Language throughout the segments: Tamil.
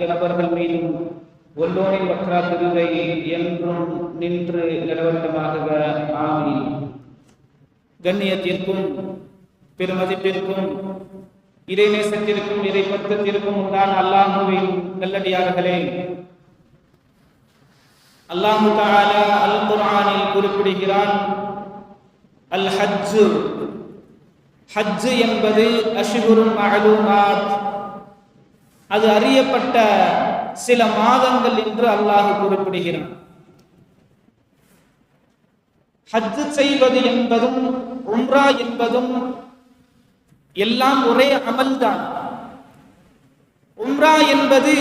அநேக நபர்கள் மீதும் ஒல்லோரின் வற்றா திருவை என்றும் நின்று நிலவட்டமாக ஆமி கண்ணியத்திற்கும் பெருமதிப்பிற்கும் இறைநேசத்திற்கும் இறை பக்கத்திற்கும் உண்டான அல்லாஹுவின் நல்லடியார்களே. அல்லாஹு தஆலா அல் குரானில் குறிப்பிடுகிறான் அல் ஹஜ்ஜு ஹஜ்ஜு என்பது அஷ்ஹுருன் மஅலூமாத். அது அறியப்பட்ட சில மாதங்கள் என்று அல்லாஹ் குறிப்பிடுகிறான். ஹஜ்ஜு செய்வது என்பதும் உம்ரா என்பதும் எல்லாம் ஒரே அமல்தான். உம்ரா என்பது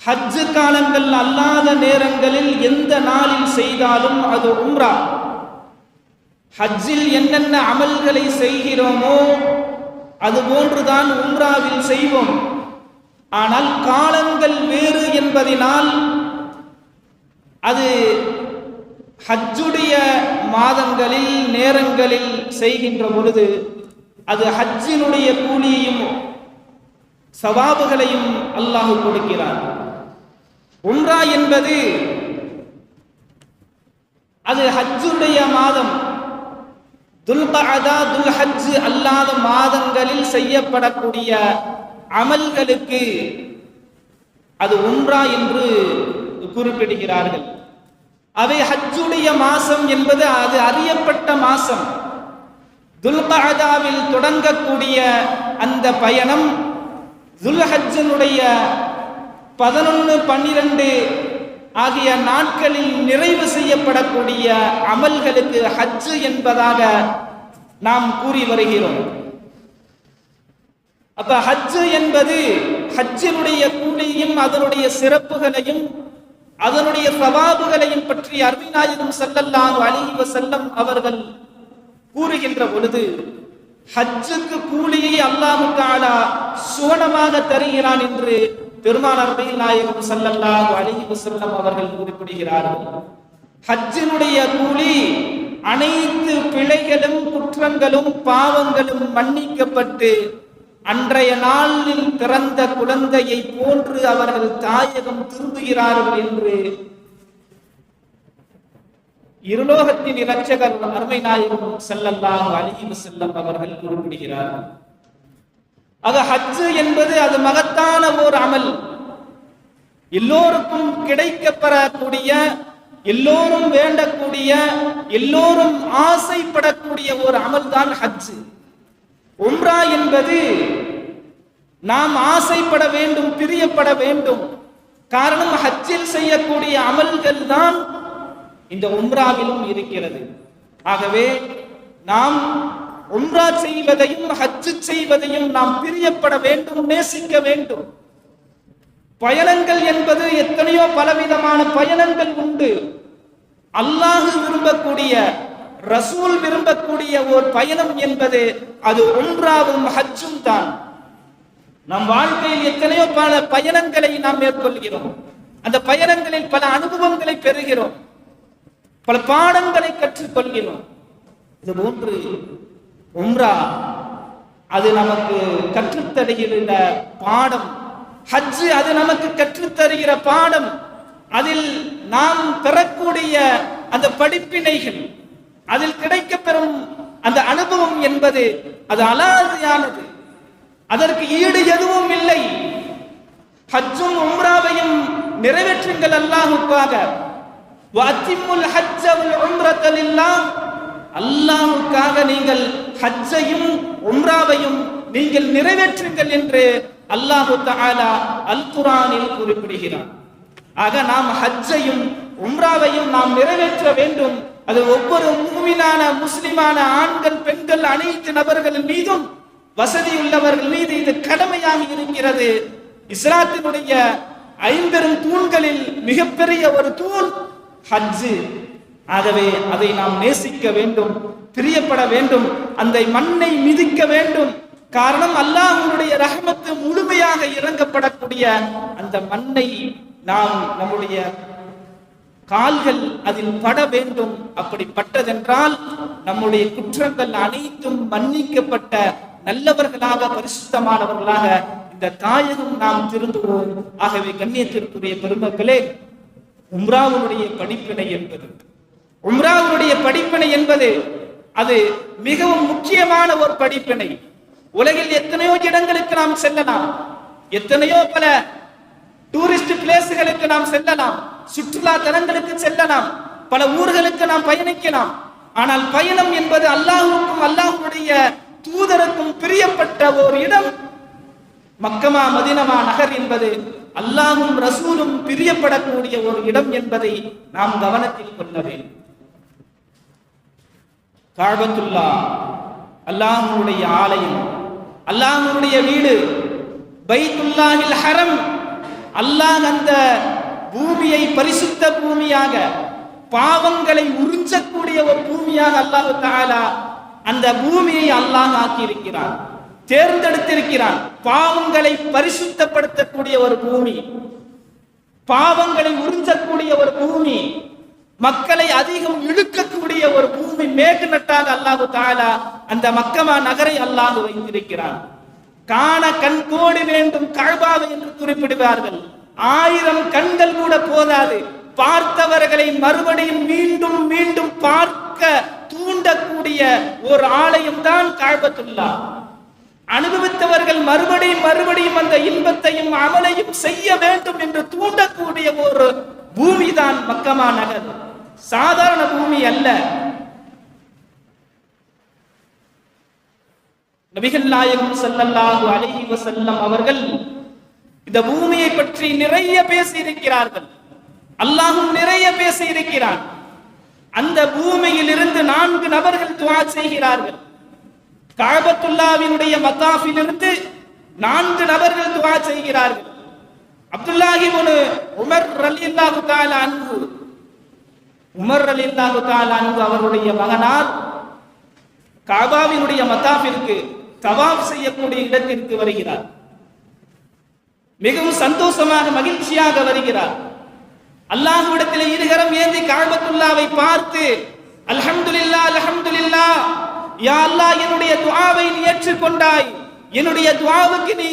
ஹஜ்ஜு காலங்கள் அல்லாத நேரங்களில் எந்த நாளில் செய்தாலும் அது உம்ரா. ஹஜ்ஜில் என்னென்ன அமல்களை செய்கிறோமோ அது போன்றுதான் உம்ராவில் செய்வோம். ஆனால் காலங்கள் வேறு என்பதினால் அது ஹஜ்ஜுடைய மாதங்களில் நேரங்களில் செய்கின்ற பொழுது அது ஹஜ்ஜினுடைய கூலியையும் சவாபுகளையும் அல்லாஹ் கொடுக்கிறார் உம்ரா என்பது அது ஹஜ்ஜுடைய மாதம். துல்கதா துல்ஹஜ் அல்லாத மாதங்களில் செய்யப்படக்கூடிய அமல்களுக்கு அது உம்ரா என்று குறிப்பிடுகிறார்கள். அவை ஹஜ்ஜுடைய மாசம் என்பது அது அறியப்பட்ட மாசம். துல்கதாவில் தொடங்கக்கூடிய அந்த பயணம் துல்ஹஜ்ஜனுடைய பதினொன்று பன்னிரண்டு ஆகிய நாட்களில் நிறைவு செய்யப்படக்கூடிய அமல்களுக்கு ஹஜ்ஜு என்பதாக நாம் கூறி வருகிறோம். அப்ப ஹஜ்ஜு என்பது ஹஜ்ஜினுடைய கூலியும் அதனுடைய சிறப்புகளையும் அதனுடைய சவாபுகளையும் பற்றி அருமைநாயகம் செல்லல்லாம் அலைஹி செல்லம் அவர்கள் கூறுகின்ற பொழுது ஹஜ்ஜுக்கு கூலியை அல்லாஹு சுவனமாக தருகிறான் என்று பெருமானார் நாயகம் செல்லல்லாம் அலைஹி செல்லம் அவர்கள் குறிப்பிடுகிறார்கள். ஹஜ்ஜினுடைய கூலி அனைத்து பிழைகளும் குற்றங்களும் பாவங்களும் மன்னிக்கப்பட்டு அன்றைய நாளில் பிறந்த குழந்தையை போன்று அவர்கள் தாயகம் திரும்புகிறார்கள் என்று இருலோகத்தின் இரட்சகர் அருமை நாயகம் செல்லல்லாம் அலைஹி செல்லம் அவர்கள் குறிப்பிடுகிறார்கள் ஆக ஹஜ்ஜு என்பது அது மகத்தான ஓர் அமல். எல்லோருக்கும் கிடைக்கப்பெறக்கூடிய எல்லோரும் வேண்டக்கூடிய எல்லோரும் ஆசைப்படக்கூடிய ஒரு அமல் தான் ஹஜ்ஜு உம்ரா என்பது நாம் ஆசைப்பட வேண்டும் பிரியப்பட வேண்டும். காரணம் ஹஜ்ஜில் செய்யக்கூடிய அமல்கள் தான் இந்த உம்ராவிலும் இருக்கிறது. ஆகவே நாம் உம்ரா செய்வதையும் ஹஜ்ஜு செய்வதையும் நாம் பிரியப்பட வேண்டும் நேசிக்க வேண்டும். பயணங்கள் என்பது எத்தனையோ பலவிதமான பயணங்கள் உண்டு. அல்லாஹு விரும்பக்கூடிய ரசூல் விரும்பக்கூடிய ஒரு பயணம் என்பது அது ஒன்றாவும் ஹஜ்ஜும் தான். நம் வாழ்க்கையில் எத்தனையோ பல பயணங்களை நாம் மேற்கொள்கிறோம். அந்த பயணங்களில் பல அனுபவங்களை பெறுகிறோம். பல பாடங்களை கற்றுக்கொள்கிறோம். இது மூன்று. உம்ரா அது நமக்கு கற்றுத்தருகிற பாடம். ஹஜ்ஜு அது நமக்கு கற்றுத்தருகிற பாடம். அதில் நாம் பெறக்கூடிய அந்த படிப்பினைகள் அதில் கிடைக்கப்பெறும் அந்த அனுபவம் என்பது அது அலாதியானது. அதற்கு ஈடு எதுவும் இல்லை. ஹஜ்ஜும் உம்ராவையும் நிறைவேற்றுங்கள் அல்லாஹுக்காக. வாத்திமுல் ஹஜ்ஜ வல் உம்ரத லில்லாஹ். நீங்கள் ஹஜ்ஜையும் உம்ராவையும் நீங்கள் நிறைவேற்றுங்கள் என்று அல்லாஹு தாலா அல் குரானில் குறிப்பிடுகிறார். ஆக நாம் ஹஜ்ஜையும் உம்ராவையும் நாம் நிறைவேற்ற வேண்டும். அது ஒவ்வொரு மூமினான முஸ்லிமான ஆண்கள் பெண்கள் அனைத்து நபர்களின் மீதும் வசதி உள்ளவர்கள் மீது இது கடமையாக இருக்கிறது. இஸ்லாத்தினுடைய ஐம்பெரும் தூண்களில் மிகப்பெரிய ஒரு தூண் ஹஜ்ஜு. ஆகவே அதை நாம் நேசிக்க வேண்டும் பிரியப்பட வேண்டும் அந்த மண்ணை மிதிக்க வேண்டும். காரணம் அல்லாஹனுடைய ரஹமத்து முழுமையாக இறங்கப்படக்கூடிய அந்த மண்ணை நாம் நம்முடைய கால்கள் அதில் பட வேண்டும். அப்படி பட்டதென்றால் நம்முடைய குற்றங்கள் அனைத்தும் மன்னிக்கப்பட்ட நல்லவர்களாக பரிசுத்தமானவர்களாக இந்த தாயகம் நாம் திருந்துவோம். ஆகவே கண்ணியத்திற்குரிய பெருமக்களே உம்ராவுடைய படிப்பினை என்பது. உம்ராவுடைய படிப்பினை என்பது அது மிகவும் முக்கியமான ஒரு படிப்பினை. உலகில் எத்தனையோ இடங்களுக்கு நாம் செல்லலாம். எத்தனையோ பல டூரிஸ்ட் பிளேஸ்களுக்கு நாம் செல்லலாம். சுற்றுலா தலங்களுக்கு செல்லலாம். பல ஊர்களுக்கு நாம் பயணிக்கலாம். ஆனால் பயணம் என்பது அல்லாஹுக்கும் அல்லாஹுடைய தூதருக்கும் பிரியப்பட்ட ஒரு இடம். மக்கமா மதினமா நகர் என்பது அல்லாஹும் ரசூலும் பிரியப்படக்கூடிய ஒரு இடம் என்பதை நாம் கவனத்தில் கொள்ள வேண்டும். காபத்துல்லா அல்லாஹுடைய ஆலயம். அல்லாஹனுடைய வீடு பைத்துல்லாஹில் ஹரம். அல்லாஹ் அந்த பூமியை பரிசுத்த பூமியாக பாவங்களை உறிஞ்சக்கூடிய ஒரு பூமியாக அல்லாஹு தாலா அந்த பூமியை அல்லாஹ் ஆக்கி இருக்கிறான் தேர்ந்தெடுத்திருக்கிறான். பாவங்களை பரிசுத்தப்படுத்தக்கூடிய ஒரு பூமி பாவங்களை உறிஞ்சக்கூடிய ஒரு பூமி மக்களை அதிகம் இழுக்கக்கூடிய ஒரு பூமி மேகநட்டாக அல்லாஹு தாலா அந்த மக்கமா நகரை அல்லாஹு வைத்திருக்கிறான். காண கண் கோடி வேண்டும் கழ்பாவை என்று குறிப்பிடுவார்கள். ஆயிரம் கண்கள் கூட போதாது. பார்த்தவர்களை மறுபடியும் மீண்டும் மீண்டும் பார்க்க தூண்டக்கூடிய ஒரு ஆலயம் தான் காழ்பத்துல்லா அனுபவித்தவர்கள் மறுபடியும் மறுபடியும் அந்த இன்பத்தையும் அமலையும் செய்ய வேண்டும் என்று தூண்டக்கூடிய ஒரு பூமிதான் மக்கமா நகர். சாதாரண பூமி அல்ல. நபிகள் நாயகம் செல்லல்லாஹு அலைஹி செல்லம் அவர்கள் இந்த பூமியை பற்றி நிறைய பேசி இருக்கிறார்கள் அல்லாஹும் நிறைய பேசியிருக்கிறான். அந்த பூமியில் இருந்து நான்கு நபர்கள் துவா செய்கிறார்கள். காபத்துல்லாவினுடைய மத்தாஃபிலிருந்து நான்கு நபர்கள் துவா செய்கிறார்கள். அப்துல்லாஹி ஒரு உமர் ரலியல்லாஹு தஆலா அன்பு உமர் ரலியல்லாஹு தஆலா அவருடைய மகனார் காபாவினுடைய மத்தாஃபிற்கு தவாப் செய்யக்கூடிய இடத்திற்கு வருகிறார். மிகவும் சந்தோஷமாக மகிழ்ச்சியாக வருகிறார். அல்லாஹுவிடத்தில் இருகரம் ஏந்தி காபத்துல்லாவை பார்த்து அல்ஹம்துலில்லா அல்ஹம்துலில்லா யா அல்லாஹ் என்னுடைய துஆவை நீ ஏற்றுக்கொண்டாய். என்னுடைய துஆவுக்கு நீ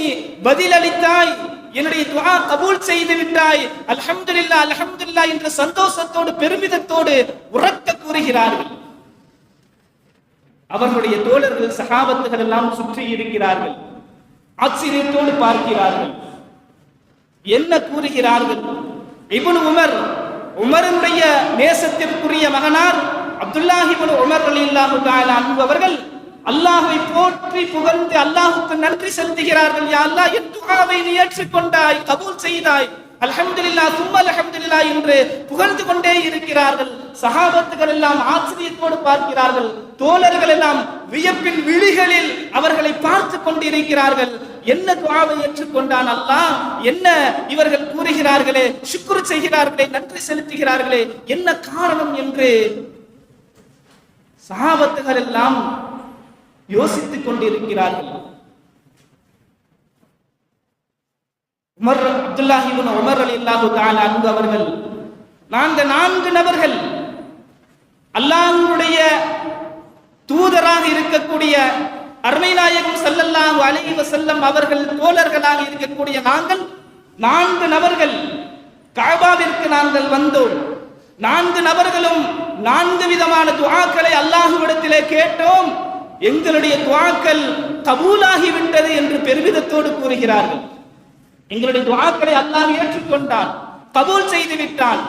பதில் அளித்தாய் என்னுடைய துவா கபூல் செய்து விட்டாய். அல்ஹம்துலில்லாஹ் அல்ஹம்துலில்லாஹ் என்ற சந்தோஷத்தோடு பெருமிதத்தோடு உறக்க கூறுகிறார்கள் அவர்களுடைய தோழர்கள் சகாபத்துகள் எல்லாம் சுற்றி இருக்கிறார்கள். ஆச்சரியத்தோடு பார்க்கிறார்கள். என்ன கூறுகிறார்கள்? இப்னு உமர் உமருடைய நேசத்திற்குரிய மகனார் அப்துல்லாஹிப்னு உமர் அலி இல்லாஹு அவர்கள் அல்லாஹ்வை போற்றி புகழ்ந்து அல்லாஹுக்கு நன்றி செலுத்துகிறார்கள். யா அல்லாஹ் துஆவை நீ ஏற்றுக்கொண்டாய் கபூல் செய்தாய். அல்ஹம்துலில்லாஹ் சும்மா அல்ஹம்துலில்லாஹ் என்று புகழ்ந்து கொண்டே இருக்கிறார்கள். சகாபத்துகள் எல்லாம் ஆச்சரியத்தோடு பார்க்கிறார்கள். தோழர்கள் எல்லாம் வியப்பின் விழிகளில் அவர்களை பார்த்து கொண்டிருக்கிறார்கள். என்ன துவாவை ஏற்றுக்கொண்டான் அல்லாஹ்? என்ன இவர்கள் கூறுகிறார்களே? சுக்குரு செய்கிறார்களே நன்றி செலுத்துகிறார்களே என்ன காரணம் என்று சகாபத்துகள் எல்லாம் யோசித்துக் கொண்டிருக்கிறார்கள். உமர் அப்துல்லாஹி உமர் உமர் ரலியல்லாஹு தாலா அன்ஹு அவர்கள் நான்கு நான்கு நபர்கள் அல்லாஹுடைய தூதராக இருக்கக்கூடிய அருமை நாயகம் ஸல்லல்லாஹு அலைஹி அவர்கள் தோழர்களாக இருக்கக்கூடிய நாங்கள் நான்கு நபர்கள் காபாவிற்கு நாங்கள் வந்தோம். நான்கு நபர்களும் நான்கு விதமான துவாக்களை அல்லாஹுவிடத்திலே கேட்டோம். எங்களுடைய துவாக்கள் கபூலாகிவிட்டது என்று பெருமிதத்தோடு கூறுகிறார்கள். எங்களுடைய துவாக்களை அல்லாஹ் ஏற்றுக்கொண்டான் கபூல் செய்து விட்டான்.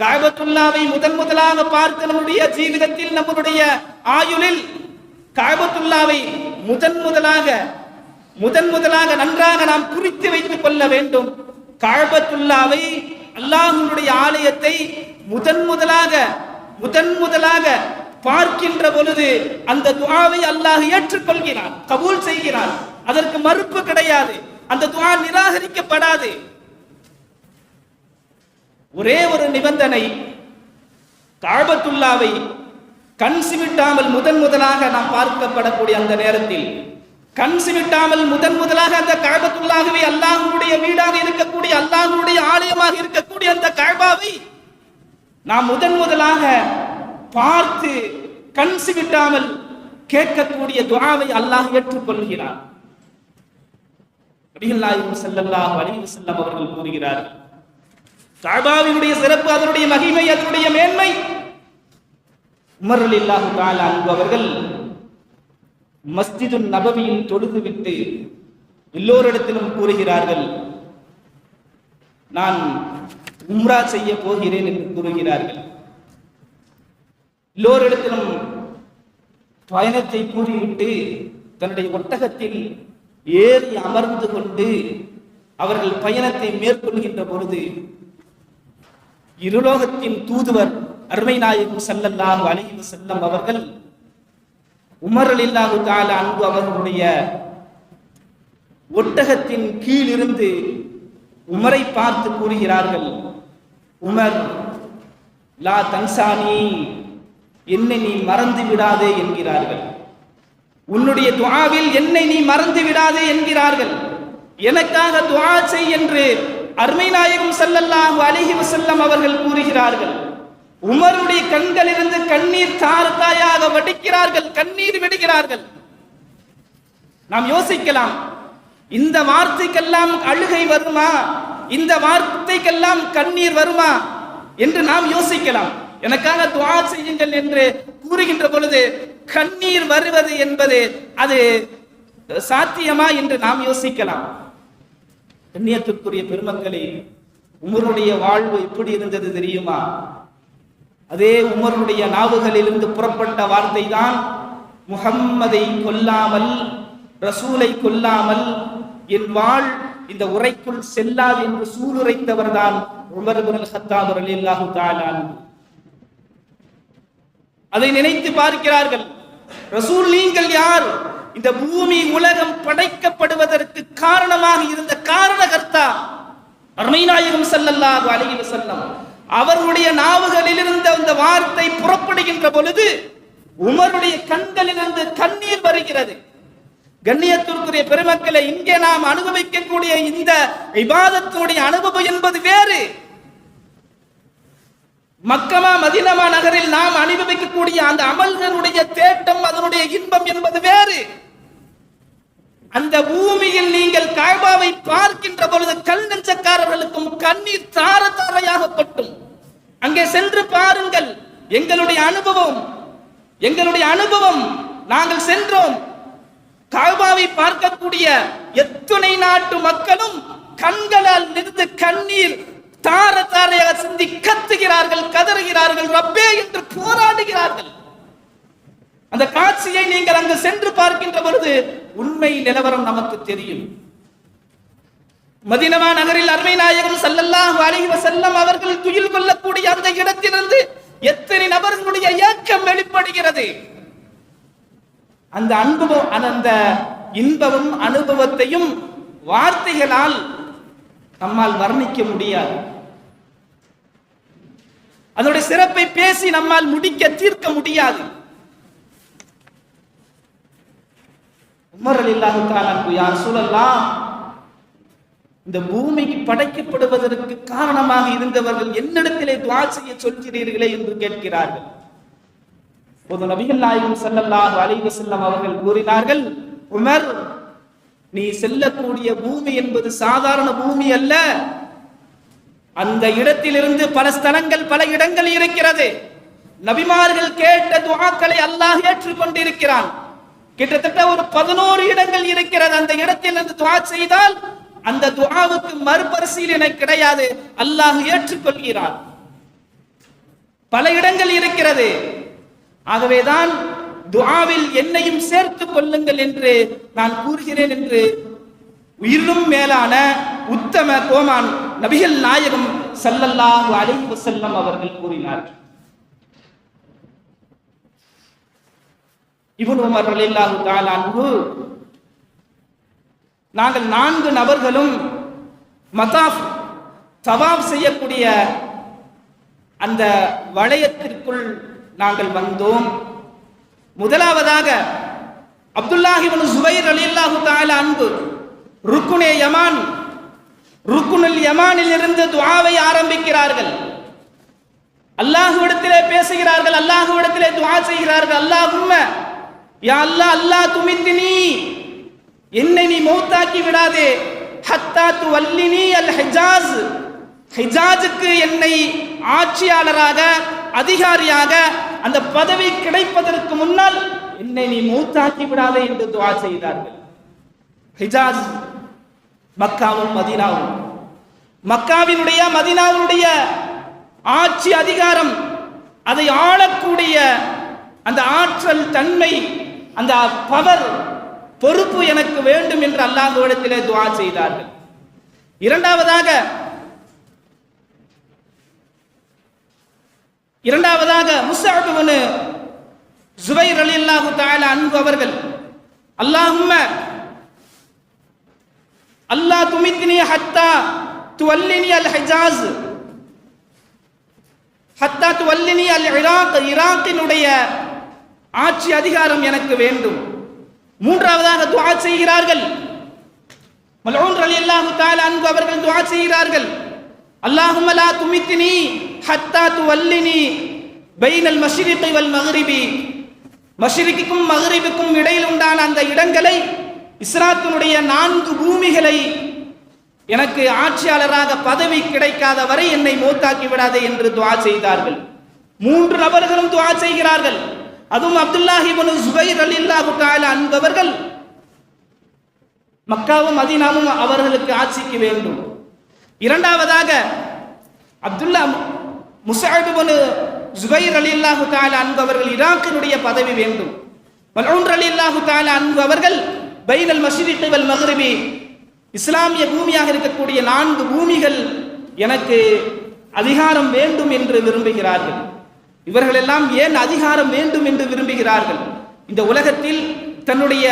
காபத்துல்லாவை முதன் முதலாக பார்த்து நம்முடைய ஜீவிதத்தில் நம்முடைய ஆயுளில் காபத்துல்லாவை முதன் முதலாக முதன் முதலாக நன்றாக நாம் குறித்து வைத்துக் கொள்ள வேண்டும். காபத்துல்லாவை அல்லாஹனுடைய ஆலயத்தை முதன் முதலாக முதன் முதலாக பார்க்கின்ற பொழுது அந்த துவாவை அல்லாஹ் ஏற்றுக்கொள்கிறான் கபூல் செய்கிறான். அதற்கு மறுப்பு கிடையாது. அந்த துவா நிராகரிக்கப்படாது. ஒரே ஒரு நிபந்தனை காபத்துல்லாவை கண் சிமிட்டாமல் முதன் முதலாக நாம் பார்க்கப்படக்கூடிய அந்த நேரத்தில் கண் சிமிட்டாமல் முதன் முதலாக அந்த காபத்துள்ளாகவே அல்லாஹுடைய வீடாக இருக்கக்கூடிய அல்லாஹுடைய ஆலயமாக இருக்கக்கூடிய அந்த காபாவை நாம் முதன் முதலாக பார்த்து கண் சிமிட்டாமல் கேட்கக்கூடிய துவாவை அல்லாஹ் ஏற்றுக்கொள்கிறான். நபிகள்லாயும் நாயகம் ஸல்லல்லாஹு செல்லம் அவர்கள் கூறுகிறார்கள் காபாவினுடைய சிறப்பு அதனுடைய மகிமை அதனுடைய மேன்மை. உமருள் இல்லாஹு தஆலா அன்பு அவர்கள் மஸ்ஜிது நபவியில் தொழுதுவிட்டு எல்லோரிடத்திலும் கூறுகிறார்கள் நான் உம்ரா செய்ய போகிறேன் என்று கூறுகிறார்கள். எல்லோரிடத்திலும் பயணத்தை கூறிவிட்டு தன்னுடைய ஒட்டகத்தில் ஏறி அமர்ந்து கொண்டு அவர்கள் பயணத்தை மேற்கொள்கின்ற பொழுது இருலோகத்தின் தூதுவர் அருமை நாயகம் ஸல்லல்லாஹு அலைஹி செல்லம் அவர்கள் உமர் ரலியல்லாஹு தஆலா அன்பு அவர்களுடைய ஒட்டகத்தின் கீழிருந்து உமரை பார்த்து கூறுகிறார்கள் உமர் லா தன்சானி என்னை நீ மறந்து விடாதே என்கிறார்கள். உன்னுடைய துவாவில் என்னை நீ மறந்து விடாதே என்கிறார்கள். எனக்காக துவா செய் என்று அருமை நாயகம் ஸல்லல்லாஹு அலிஹி வசல்லம் அவர்கள் கூறுகிறார்கள். உமருடைய கண்களிலிருந்து கண்ணீர் தாரத்தாயாக வடிக்கிறார்கள் கண்ணீர் விடுகிறார்கள். நாம் யோசிக்கலாம் இந்த வார்த்தைக்கெல்லாம் அழுகை வருமா? இந்த வார்த்தைக்கெல்லாம் கண்ணீர் வருமா? என்று நாம் யோசிக்கலாம். எனக்காக துவா செய்யுங்கள் என்று கூறுகின்ற பொழுது கண்ணீர் வருவது என்பது அது சாத்தியமா என்று நாம் யோசிக்கலாம். கண்ணியத்திற்குரிய பெருமக்களே உமருடைய வாழ்வு எப்படி இருந்தது தெரியுமா? அதே உமருடைய நாவுகளிலிருந்து புறப்பட்ட வார்த்தை தான் முகம்மதை கொல்லாமல் ரசூலை கொல்லாமல் என் வாழ் இந்த உரைக்குள் செல்லாது என்று சூளுரைத்தவர் தான் உமர் குரல் ஹத்தாப் ரலியல்லாஹு தஆலா அதை நினைத்து பார்க்கிறார்கள். ரசூல் நீங்கள் யார்? இந்த பூமி உலகம் படைக்கப்படுவதற்கு காரணமாக இருந்த காரணகர்த்தா அருமைநாயகம் ஸல்லல்லாஹு அலைஹி செல்லம் அவர்களுடைய நாவுகளில் இருந்த அந்த வார்த்தை புறப்படுகின்ற பொழுது உமருடைய கண்களிலிருந்து கண்ணீர் வருகிறது. கண்ணியத்திற்குரிய பெருமக்களை இங்கே நாம் அனுபவிக்கக்கூடிய இந்த விவாதத்தினுடைய அனுபவம் என்பது வேறு. மக்கமா மதினமா நகரில் நாம் அனுபவிக்கக்கூடிய அந்த அமல்களுடைய தேட்டம் அதனுடைய இன்பம் என்பது வேறு. அந்த பூமியில் நீங்கள் காய்பாவை பார்க்கின்ற பொழுது கல் நெஞ்சக்காரர்களுக்கும் கண்ணீர் தார தாரையாகப்பட்டும் அங்கே சென்று பாருங்கள் எங்களுடைய அனுபவம் எங்களுடைய அனுபவம். நாங்கள் சென்றோம். காபாவை பார்க்கக்கூடிய எத்துணை நாட்டு மக்களும் கண்களால் நிறுத்து கண்ணீர் தார தாரையாக சிந்தி கத்துகிறார்கள் கதறுகிறார்கள் ரப்பே என்று போராடுகிறார்கள். அந்த காட்சியை நீங்கள் அங்கு சென்று பார்க்கின்ற பொழுது உண்மை நிலவரம் நமக்கு தெரியும். மதினமா நகரில் அருமை நாயகம் ஸல்லல்லாஹு அலைஹி செல்லம் அவர்கள் துயில் கொள்ளக்கூடிய அந்த இடத்திலிருந்து எத்தனை நபர்களுடைய ஏக்கம் வெளிப்படுகிறது? அந்த அனுபவம் அந்த இன்பமும் அனுபவத்தையும் வார்த்தைகளால் நம்மால் வர்ணிக்க முடியாது. அதனுடைய சிறப்பை பேசி நம்மால் முடிக்க தீர்க்க முடியாது. உமர் அலில்லாஹு தாலாக்கு யார் சொல்லலாம் இந்த பூமிக்கு படைக்கப்படுவதற்கு காரணமாக இருந்தவர்கள் என்னிடத்திலே துவா செய்ய சொல்கிறீர்களே என்று கேட்கிறார்கள். பொது நபிகள் நாயகம் ஸல்லல்லாஹு அலைஹி அவர்கள் கூறினார்கள் உமர் நீ செல்லக்கூடிய பூமி என்பது சாதாரண பூமி அல்ல. அந்த இடத்திலிருந்து பல ஸ்தலங்கள் பல இடங்கள் இருக்கிறது. நபிமார்கள் கேட்ட துவாக்களை அல்லாஹ் ஏற்றுக்கொண்டிருக்கிறான். கிட்டத்தட்ட ஒரு பதினோரு இடங்கள் இருக்கிறது. அந்த இடத்தில் இருந்து துவா செய்தால் அந்த துவாவுக்கு மறுபரிசீலனை கிடையாது. அல்லாஹ் ஏற்றுக்கொள்கிறான். பல இடங்கள் இருக்கிறது. ஆகவேதான் துஆவில் என்னையும் சேர்த்து கொள்ளுங்கள் என்று நான் கூறுகிறேன் என்று உயிரும் மேலான உத்தம கோமான் நபிகள் நாயகம் ஸல்லல்லாஹு அலைஹி வஸல்லம் அவர்கள் கூறினார். இவன் உமர் ரலியல்லாஹு தஆலா நாங்கள் நான்கு நபர்களும் மதாஃப் தவாப் செய்யக்கூடிய அந்த வளையத்திற்குள் நாங்கள் வந்தோம். முதலாவதாக அப்துல்லாஹி சுபைர் அலி அல்லாஹு தாயில அன்பு. ருக்குனே யமான். ருக்குனுல் யமானில் இருந்து துவாவை ஆரம்பிக்கிறார்கள். அல்லாஹுவிடத்திலே பேசுகிறார்கள் அல்லாஹுவிடத்திலே துவா செய்கிறார்கள். அல்லாஹும்ம யா அல்லாஹ் அல்லாஹ் துமித்தினி என்னை நீ மௌத்தாக்கி விடாதே. ஹத்தா துவல்லினி அல் ஹிஜாஸ். ஹிஜாஜுக்கு என்னை ஆட்சியாளராக அதிகாரியாக அந்த பதவி கிடைப்பதற்கு முன்னால் என்னை நீ மூத்தாக்கி விடாதே என்று துவா செய்தார்கள். ஹிஜாஸ் மக்காவும் மதினாவும். மக்காவினுடைய மதீனாவினுடைய ஆட்சி அதிகாரம் அதை ஆளக்கூடிய அந்த ஆற்றல் தன்மை அந்த பவர் பொறுப்பு எனக்கு வேண்டும் என்று அல்லாஹ்விடத்திலே துவா செய்தார்கள். இரண்டாவதாக இரண்டாவதாக முஸ்அப் ஜுபைர் ரலியல்லாஹு தஆலா அன்பு அவர்கள். அல்லாஹும்ம அல்லாஹ் துமித்தினி ஹத்தா துவல்லினி அல் ஹஜாஸ் ஹத்தா துவல்லினி அல் இராக் ஈராக்கினுடைய ஆட்சி அதிகாரம் எனக்கு வேண்டும். மூன்றாவதாக துவா செய்கிறார்கள். மலோன் அலி அல்லாஹு தஆலா அன்பு அவர்கள் துவா செய்கிறார்கள். அல்லாஹுமலா துமித்தினி துமித்னி ஹத்தா துவல்லினி பைனல் மஷ்ரிகி வல் மஹரிபி. மஷிரிக்கும் மக்ரிபுக்கும் இடையில் உண்டான அந்த இடங்களை இஸ்ராத்தினுடைய நான்கு பூமிகளை எனக்கு ஆட்சியாளராக பதவி கிடைக்காத வரை என்னை மூத்தாக்கி விடாதே என்று துவா செய்தார்கள். மூன்று நபர்களும் துவா செய்கிறார்கள். அதுவும் அப்துல்லாஹி சுபைர் அலி இல்லாஹு அன்பவர்கள். மக்காவும் மதீனாவும் அவர்களுக்கு ஆட்சிக்கு வேண்டும். இரண்டாவதாக அப்துல்லா முசாஹிப் இப்னு அலி அல்லாஹு தாலா அன்பு அவர்கள் ஈராக்கினுடைய பதவி வேண்டும். மலூன் அலி அல்லாஹு தாலா அன்பு அவர்கள் பைனல் மஷ்ரிகி வல் இஸ்லாமிய பூமியாக இருக்கக்கூடிய நான்கு பூமிகள் எனக்கு அதிகாரம் வேண்டும் என்று விரும்புகிறார்கள். இவர்கள் எல்லாம் ஏன் அதிகாரம் வேண்டும் என்று விரும்புகிறார்கள்? இந்த உலகத்தில் தன்னுடைய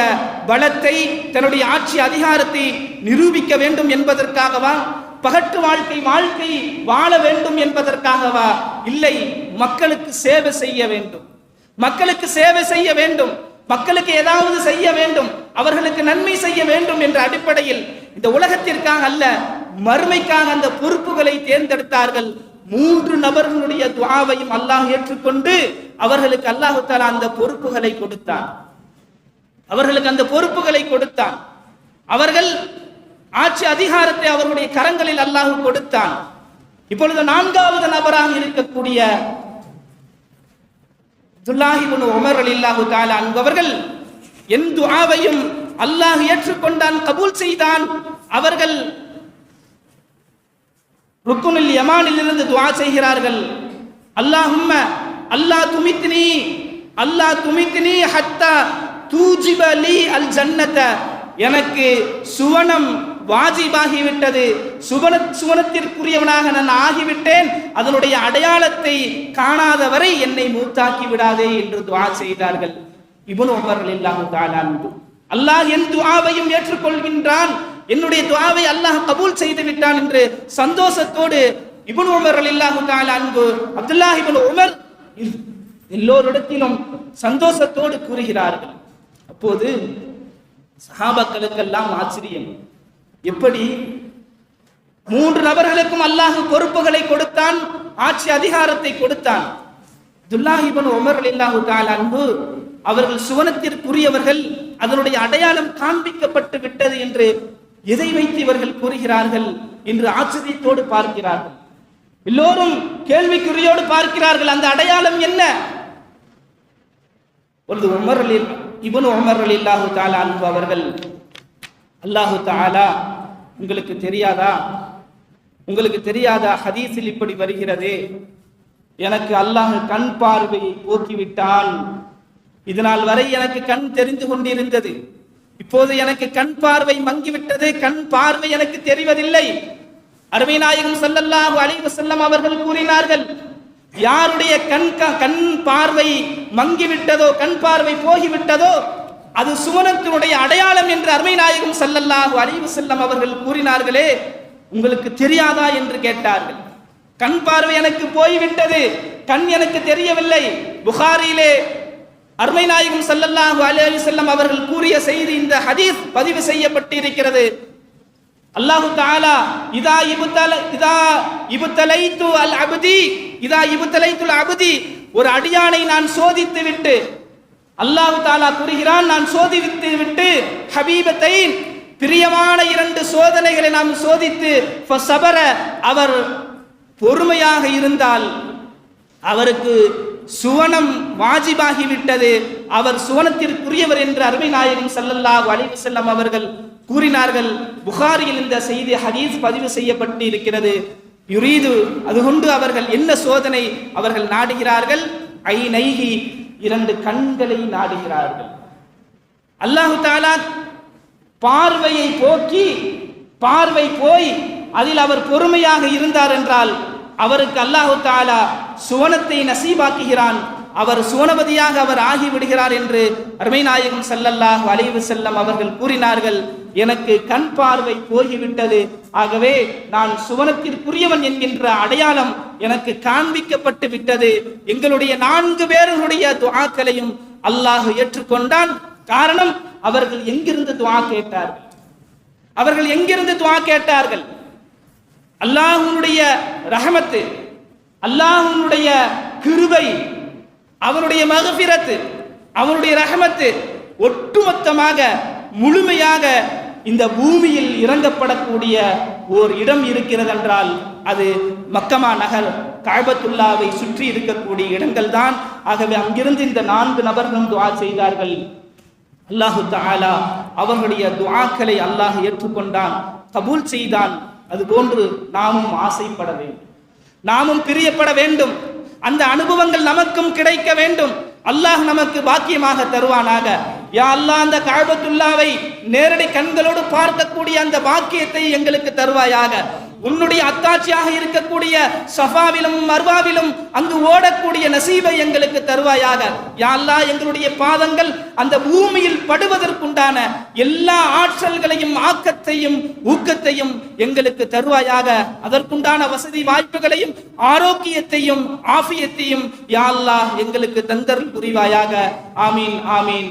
பலத்தை தன்னுடைய ஆட்சி அதிகாரத்தை நிரூபிக்க வேண்டும் என்பதற்காகவா பகட்டு வாழ்க்கை வாழ்க்கை வாழ வேண்டும் என்பதற்காகவா? இல்லை மக்களுக்கு சேவை செய்ய வேண்டும். மக்களுக்கு சேவை செய்ய வேண்டும். மக்களுக்கு ஏதாவது செய்ய வேண்டும். அவர்களுக்கு நன்மை செய்ய வேண்டும் என்ற அடிப்படையில் இந்த உலகத்திற்காக அல்ல மறுமைக்காக அந்த பொறுப்புகளை தேர்ந்தெடுத்தார்கள். மூன்று நபர்களுடைய துவாவையும் அல்லாஹ் ஏற்றுக்கொண்டு அவர்களுக்கு அல்லாஹு தாலா அந்த பொறுப்புகளை கொடுத்தான். அவர்களுக்கு அந்த பொறுப்புகளை கொடுத்தான். அவர்கள் ஆட்சி அதிகாரத்தை அவருடைய கரங்களில் அல்லாஹ் கொடுத்தான். இப்பொழுது நான்காவது நபராக இருக்கக்கூடிய துல்லாஹிபுன் உமர் அலில்லாஹு தாலா அன்பவர்கள் என் துஆவையும் அல்லாஹ் ஏற்றுக்கொண்டான் கபூல் செய்தான். அவர்கள் ருக்குனில் யமானில் இருந்து துவா செய்கிறார்கள். அல்லாஹும்ம அல்லாஹ் துமித்னி அல்லாஹ் துமித்னி ஹத்தா தூஜிபலி அல் ஜன்னத. எனக்கு சுவனம் வாஜிபாகிவிட்டது. சுவன சுவனத்திற்குரியவனாக நான் ஆகிவிட்டேன். அதனுடைய அடையாளத்தை காணாதவரை என்னை மூத்தாக்கி விடாதே என்று துவா செய்தார்கள். இவன் உமர் ரலியல்லாஹு தஆலா அல்லாஹ் என் துவாவையும் ஏற்றுக்கொள்கின்றான். என்னுடைய துவாவை அல்லாஹ் கபூல் செய்து விட்டான் என்று சந்தோஷத்தோடு இபுன் உமர் ரலியல்லாஹு தஆலா அன்ஹு அப்துல்லாஹ் இப்னு உமர் எல்லோரிடத்திலும் சந்தோஷத்தோடு கூறுகிறார்கள். அப்போது சஹாபாக்களுக்கெல்லாம் ஆச்சரியம். எப்படி மூன்று நபர்களுக்கும் அல்லாஹ் பொறுப்புகளை கொடுத்தான் ஆட்சி அதிகாரத்தை கொடுத்தான். துல்லாஹிபன் உமர் அலில்லாஹு தால் அன்பு அவர்கள் சுவனத்திற்குரியவர்கள் அதனுடைய அடையாளம் காண்பிக்கப்பட்டு விட்டது என்று எதை வைத்து இவர்கள் கூறுகிறார்கள் என்று ஆச்சரியத்தோடு பார்க்கிறார்கள். எல்லோரும் கேள்விக்குறியோடு பார்க்கிறார்கள் அந்த அடையாளம் என்ன? ஒரு உமர் அலி உமர் அலில்லாஹு தாலா அன்பு அவர்கள் அல்லாஹு தாலா உங்களுக்கு தெரியாதா? உங்களுக்கு தெரியாதா ஹதீஸில் இப்படி வருகிறது? எனக்கு அல்லாஹ் கண் பார்வையை போக்கிவிட்டான். இதனால் வரை எனக்கு கண் தெரிந்து கொண்டிருந்தது. இப்போது எனக்கு கண் பார்வை மங்கிவிட்டது. கண் பார்வை எனக்கு தெரிவதில்லை. அருமை நாயகம் ஸல்லல்லாஹு அலைஹி வஸல்லம் அவர்கள் கூறினார்கள் யாருடைய கண் கண் பார்வை மங்கிவிட்டதோ கண் பார்வை போகிவிட்டதோ அது சுமனத்தினுடைய அடையாளம் என்று அருமை நாயகம் ஸல்லல்லாஹு அறிவு செல்லம் அவர்கள் கூறினார்களே உங்களுக்கு தெரியாதா என்று கேட்டார்கள். கண் பார்வை எனக்கு போய்விட்டது கண் எனக்கு தெரியவில்லை. புகாரிலே அருமை நாயகம் ஸல்லல்லாஹு அலைஹி செல்லம் அவர்கள் கூறிய செய்தி இந்த ஹதீஸ் பதிவு செய்யப்பட்டிருக்கிறது. அல்லாஹு தாலா இதா இபுத்தல இதா இபுத்தலைத்து அல் அபுதி இதா இபுத்தலைத்துல் அபுதி ஒரு அடியானை நான் சோதித்து விட்டு அல்லாஹு தாலா கூறுகிறான் நான் சோதித்து விட்டு ஹபீபத்தை பிரியமான இரண்டு சோதனைகளை நாம் சோதித்து ஃபசபர அவர் பொறுமையாக இருந்தால் அவருக்கு சுவனம் வாஜிபாகிவிட்டது அவர் சுவனத்திற்குரியவர் என்று அருமை நாயகம் ஸல்லல்லாஹு அலைஹி செல்லம் அவர்கள் கூறினார்கள். புகாரியில் இந்த செய்தி ஹதீஸ் பதிவு செய்யப்பட்டு இருக்கிறது யுரீது அதுகொண்டு அவர்கள் என்ன சோதனை அவர்கள் நாடுகிறார்கள்? ஐ நைகி இரண்டு கண்களை நாடுகிறார்கள். அல்லாஹு தாலா பார்வையை போக்கி பார்வை போய் அதில் அவர் பொறுமையாக இருந்தார் என்றால் அவருக்கு அல்லாஹு தாலா சுவனத்தை நசீபாக்குகிறான். அவர் சுவனபதியாக அவர் ஆகிவிடுகிறார் என்று அருமை நாயகம் ஸல்லல்லாஹு அலைஹி வஸல்லம் அவர்கள் கூறினார்கள். எனக்கு கண் பார்வை போகிவிட்டது. ஆகவே நான் சுவனத்திற்குரியவன் என்கின்ற அடையாளம் எனக்கு காண்பிக்கப்பட்டு விட்டது. எங்களுடைய நான்கு பேர்களுடைய துவாக்களையும் அல்லாஹ் ஏற்றுக்கொண்டான். காரணம் அவர்கள் எங்கிருந்து துவா கேட்டார்கள்? அவர்கள் எங்கிருந்து துவா கேட்டார்கள்? அல்லாஹனுடைய ரஹமத்து அல்லாஹனுடைய கிருபை அவனுடைய மகபிரத்து அவனுடைய ரஹமத்து ஒட்டுமொத்தமாக முழுமையாக இந்த பூமியில் இறங்கப்படக்கூடிய ஓர் இடம் இருக்கிறது என்றால் அது மக்கமா நகர் காபத்துல்லாவை சுற்றி இருக்கக்கூடிய இடங்கள் தான் ஆகவே அங்கிருந்து இந்த நான்கு நபர்களும் துவா செய்தார்கள். அல்லாஹு தாலா அவர்களுடைய துவாக்களை அல்லாஹ் ஏற்றுக்கொண்டான் கபூல் செய்தான். அதுபோன்று நாமும் ஆசைப்பட வேண்டும். நாமும் பிரியப்பட வேண்டும். அந்த அனுபவங்கள் நமக்கும் கிடைக்க வேண்டும். அல்லாஹ் நமக்கு பாக்கியமாக தருவானாக. யா அல்லாஹ் அந்த காபத்துல்லாவை நேரடி கண்களோடு பார்க்கக்கூடிய அந்த பாக்கியத்தை எங்களுக்கு தருவாயாக. உன்னுடைய அத்தாட்சியாக இருக்கக்கூடிய சஃபாவிலும் மர்வாவிலும் அங்கு ஓடக்கூடிய நசீபை எங்களுக்கு தருவாயாக. யா எங்களுடைய பாதங்கள் அந்த பூமியில் படுவதற்குண்டான எல்லா ஆற்றல்களையும் ஆக்கத்தையும் ஊக்கத்தையும் எங்களுக்கு தருவாயாக. அதற்குண்டான வசதி வாய்ப்புகளையும் ஆரோக்கியத்தையும் ஆஃபியத்தையும் யா எங்களுக்கு தந்தர் புரிவாயாக. ஆமீன் ஆமீன்.